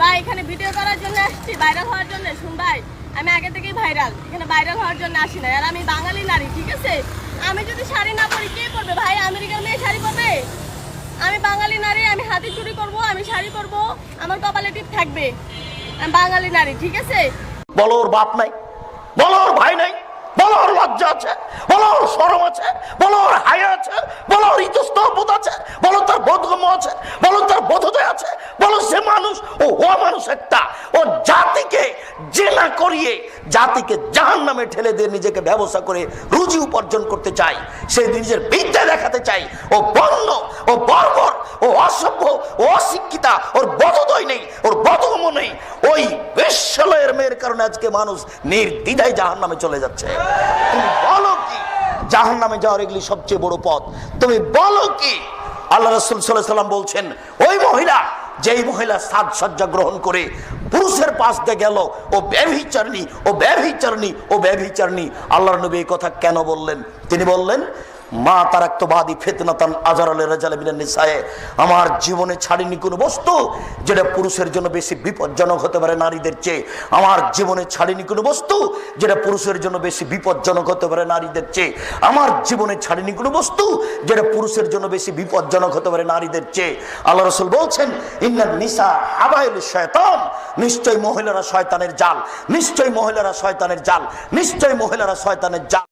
ভাই এখানে ভিডিও করার জন্য আসছি ভাইরাল হওয়ার জন্য, শুন ভাই, আমি আগে থেকেই ভাইরাল এখানে ভাইরাল হওয়ার জন্য আসি না আর আমি বাঙালি নারী, ঠিক আছে? আমি যদি শাড়ি না পরি, কে পরবে ভাই? আমেরিকার মেয়ে শাড়ি পরবে? আমি বাঙালি নারী, আমি হাতে চুরি করব, আমি শাড়ি পরবো, আমার কপালে টিপ থাকবে। আমি বাঙালি নারী, ঠিক আছে? বলো ওর বাপ নাই, বলো ওর ভাই নাই, বলো ওর লজ্জা আছে, বলো ওর সরম আছে, বলো ওর হায়া আছে, বলো ওর ইতস্তবোধ আছে, বলো তার বোধগম্য আছে, বলো তার বোধোদয় আছে জেনা করিয়ে জাতিকে জাহান নামে ঠেলে দিয়ে নিজেকে ব্যবসা করে রুজি উপার্জন করতে চাই সে নিজের বিদ্যা দেখাতে চাই। ও বন্য ও বর্বর, ও অসভ্য, ও অশিক্ষিতা, ওর বোধোদয় নেই, ওর বোধগম্য নেই। ওই বিশ্বলয়ের মেয়ের কারণে আজকে মানুষ নির্দ্বিধায় জাহান নামে চলে যাচ্ছে। বলো কি? জাহান নামে যাওয়ার এগুলি সবচেয়ে বড় পথ। তুমি বলো কি? আল্লাহ রসুল সাল্লাহ সাল্লাম বলছেন, ওই মহিলা, যেই মহিলা সাজসজ্জা গ্রহণ করে পুরুষের পাশ দিয়ে গেল। ও ব্যভিচারণী ও ব্যভিচারণী ও ব্যভিচারণী। আল্লাহর নবী কথা কেন বললেন? তিনি বললেন মা তারাক্তবাদী ফেতনাতান আজারালে রাজালে মিনান নিসায়ে। আমার জীবনে ছাড়িনি কোনো বস্তু যেটা পুরুষের জন্য বেশি বিপজ্জনক হতে পারে নারীদের চেয়ে। আমার জীবনে ছাড়িনি কোনো বস্তু যেটা পুরুষের জন্য বেশি বিপজ্জনক হতে পারে নারীদের চেয়ে। আমার জীবনে ছাড়িনি কোনো বস্তু যেটা পুরুষের জন্য বেশি বিপজ্জনক হতে পারে নারীদের চেয়ে। আল্লাহ রসুল বলছেন, ইন্নান নিসা হাবাইল শয়তান। নিশ্চয় মহিলারা শয়তানের জাল, নিশ্চয় মহিলারা শয়তানের জাল, নিশ্চয় মহিলারা শয়তানের জাল।